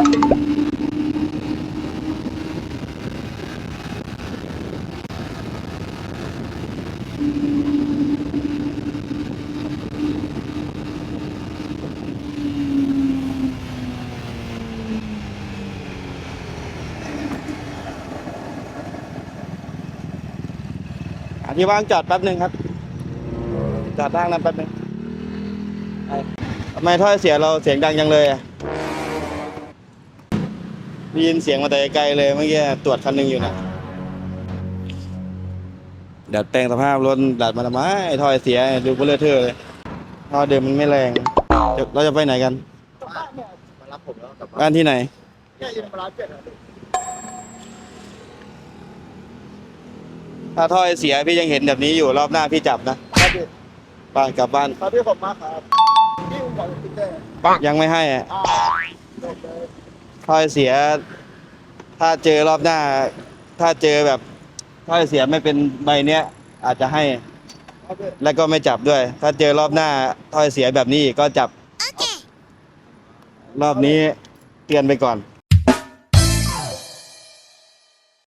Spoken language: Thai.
หาที่ว่างจอดแป๊บหนึ่งครับ จอดทางนั้นแป๊บหนึ่งทำไมถ้อยเสียเราเสียงดังจังเลยอะ ได้ยินเสียงมาแต่ไกลเลยเมื่อกี้ตรวจคันหนึ่งอยู่นะดัดแปลงสภาพรถดัดมาทำไมถ้อยเสียดูเบลอเทอร์เลยท่อเดิมมันไม่แรงเดี๋ยวเราจะไปไหนกันมารับผมแล้วกลับบ้านบ้านที่ไหนแค่ยินมารับเจ็ดอะถ้าถ้อยเสียพี่ยังเห็นแบบนี้อยู่รอบหน้าพี่จับนะครับพี่ไปกลับบ้านครับพี่ผมมาครับพี่ผมบอกติดได้ยังไม่ให้อะ อ่าจบเลย ถ้อยเสีย ถ้าเจอรอบหน้า ถ้าเจอแบบถ้อยเสียไม่เป็นใบเนี้ยอาจจะให้ครับพี่แล้วก็ไม่จับด้วย ถ้าเจอรอบหน้าถ้อยเสียแบบนี้อีกก็จับ รอบนี้เตือนไปก่อน